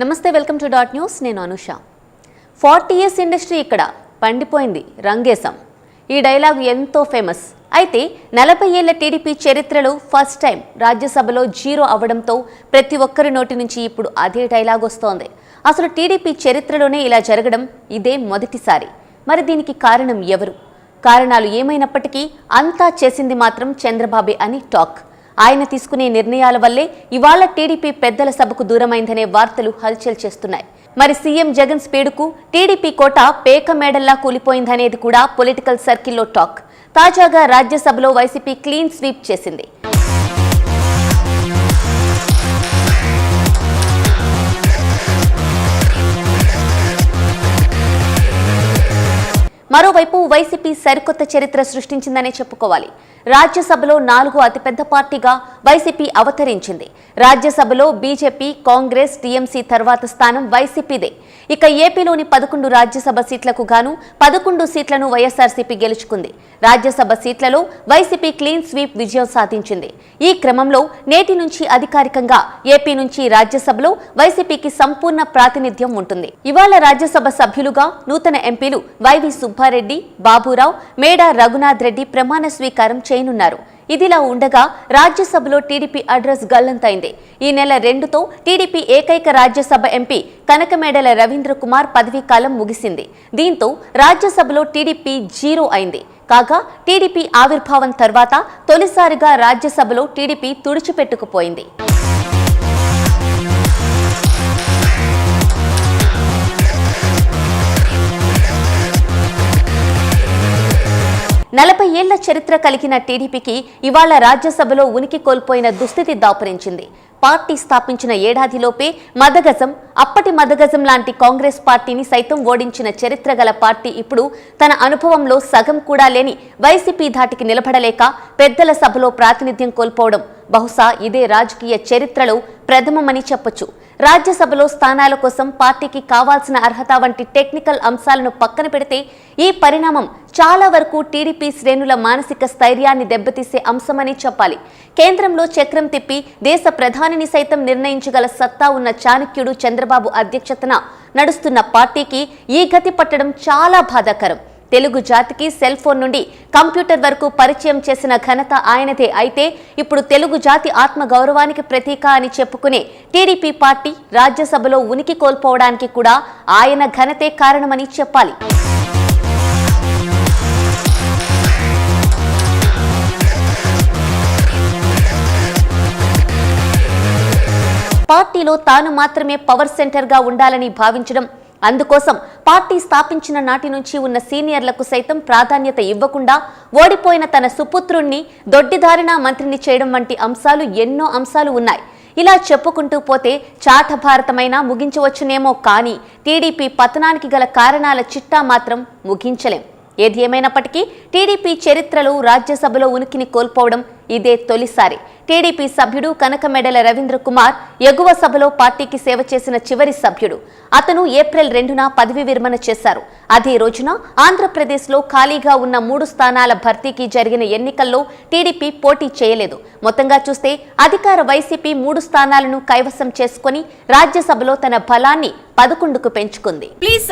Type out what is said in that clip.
నమస్తే welcome to dot news. నేను Anusha. Forty years industry ఇక్కడ పండిపోయింది రంగేశం. ఈ డైలాగ్ ఎంతో ఫేమస్. అయితే నలభై ఏళ్ళ టీడీపీ చరిత్రలో ఫస్ట్ టైం రాజ్యసభలో జీరో అవ్వడంతో ప్రతి ఒక్కరి నోటి నుంచి ఇప్పుడు అదే డైలాగ్ వస్తోంది. అసలు టీడీపీ చరిత్రలోనే ఇలా జరగడం ఇదే మొదటిసారి. మరి దీనికి కారణం ఎవరు? కారణాలు ఏమైనప్పటికీ అంతా చేసింది మాత్రం చంద్రబాబే అని టాక్. ఆయన తీసుకునే నిర్ణయాల వల్లే ఇవాళ టీడీపీ పెద్దల సభకు దూరమైందనే వార్తలు హల్చల్ చేస్తున్నాయి. మరి సీఎం జగన్ స్పీడుకు టీడీపీ కోట పేక మేడల్లా కూలిపోయిందనేది కూడా పొలిటికల్ సర్కిల్లో టాక్. తాజాగా రాజ్యసభలో వైసీపీ క్లీన్ స్వీప్ చేసింది. మరోవైపు వైసీపీ సరికొత్త చరిత్ర సృష్టించిందనే చెప్పుకోవాలి. రాజ్యసభలో నాలుగో అతిపెద్ద పార్టీగా వైసీపీ అవతరించింది. రాజ్యసభలో బీజేపీ కాంగ్రెస్ టీఎంసీ తర్వాత స్థానం వైసీపీదే. ఇక ఏపీలోని పదకొండు రాజ్యసభ సీట్లకు గాను పదకొండు సీట్లను వైఎస్ఆర్సీపీ గెలుచుకుంది. రాజ్యసభ సీట్లలో వైసీపీ క్లీన్ స్వీప్ విజయం సాధించింది. ఈ క్రమంలో నేటి నుంచి అధికారికంగా ఏపీ నుంచి రాజ్యసభలో వైసీపీకి సంపూర్ణ ప్రాతినిధ్యం ఉంటుంది. ఇవాళ రాజ్యసభ సభ్యులుగా నూతన ఎంపీలు వైవి సుబ్బారెడ్డి బాబురావు మేడా రఘునాథ్ రెడ్డి ప్రమాణ స్వీకారం చేయనున్నారు. ఇదిలా ఉండగా రాజ్యసభలో టీడీపీ అడ్రస్ గల్లంతైంది. ఈ నెల రెండుతో టీడీపీ ఏకైక రాజ్యసభ ఎంపీ కనకమేడల రవీంద్ర కుమార్ పదవీకాలం ముగిసింది. దీంతో రాజ్యసభలో టీడీపీ జీరో అయింది. కాగా టీడీపీ ఆవిర్భావం తర్వాత తొలిసారిగా రాజ్యసభలో టీడీపీ తుడిచిపెట్టుకుపోయింది. నలభై ఏళ్ళ చరిత్ర కలిగిన టీడీపీకి ఇవాళ రాజ్యసభలో ఉనికి కోల్పోయిన దుస్థితి దాపురించింది. పార్టీ స్థాపించిన ఏడాదిలోపే మదగజం అప్పటి మదగజం లాంటి కాంగ్రెస్ పార్టీని సైతం ఓడించిన చరిత్ర గల పార్టీ ఇప్పుడు తన అనుభవంలో సగం కూడా లేని వైసీపీ ధాటికి నిలబడలేక పెద్దల సభలో ప్రాతినిధ్యం కోల్పోవడం. బహుశా ఇదే రాజకీయ చరిత్రలో ప్రథమమని చెప్పొచ్చు. రాజ్యసభలో స్థానాల కోసం పార్టీకి కావాల్సిన అర్హత వంటి టెక్నికల్ అంశాలను పక్కన పెడితే ఈ పరిణామం చాలా వరకు టీడీపీ శ్రేణుల మానసిక స్థైర్యాన్ని దెబ్బతీసే అంశమని చెప్పాలి. కేంద్రంలో చక్రం తిప్పి దేశ ప్రధానిని సైతం నిర్ణయించగల సత్తా ఉన్న చాణక్యుడు చంద్రబాబు అధ్యక్షతన నడుస్తున్న పార్టీకి ఈ గతి పట్టడం చాలా బాధాకరం. తెలుగు జాతికి సెల్ ఫోన్ నుండి కంప్యూటర్ వరకు పరిచయం చేసిన ఘనత ఆయనదే. అయితే ఇప్పుడు తెలుగు జాతి ఆత్మ గౌరవానికి ప్రతీక అని చెప్పుకునే టీడీపీ పార్టీ రాజ్యసభలో ఉనికి కోల్పోవడానికి కూడా ఆయన ఘనతే కారణమని చెప్పాలి. పార్టీలో తాను మాత్రమే పవర్ సెంటర్గా ఉండాలని భావించడం అందుకోసం పార్టీ స్థాపించిన నాటి నుంచి ఉన్న సీనియర్లకు సైతం ప్రాధాన్యత ఇవ్వకుండా ఓడిపోయిన తన సుపుత్రుణ్ణి దొడ్డిదారిన మంత్రిని చేయడం వంటి అంశాలు ఎన్నో అంశాలు ఉన్నాయి. ఇలా చెప్పుకుంటూ పోతే చాట భారతమైనా ముగించవచ్చునేమో కానీ టీడీపీ పతనానికి గల కారణాల చిట్టా మాత్రం ముగించలేం. ఏది ఏమైనప్పటికీ టీడీపీ చరిత్రలో రాజ్యసభలో ఉనికిని కోల్పోవడం ఇదే తొలిసారి. టీడీపీ సభ్యుడు కనకమెడల రవీంద్ర కుమార్ ఎగువ సభలో పార్టీకి సేవ చేసిన చివరి సభ్యుడు. అతను ఏప్రిల్ రెండున పదవి విరమణ చేశారు. అదే రోజున ఆంధ్రప్రదేశ్లో ఖాళీగా ఉన్న మూడు స్థానాల భర్తీకి జరిగిన ఎన్నికల్లో టీడీపీ పోటీ చేయలేదు. మొత్తంగా చూస్తే అధికార వైసీపీ మూడు స్థానాలను కైవసం చేసుకుని రాజ్యసభలో తన బలాన్ని పదకొండుకు పెంచుకుంది. ప్లీజ్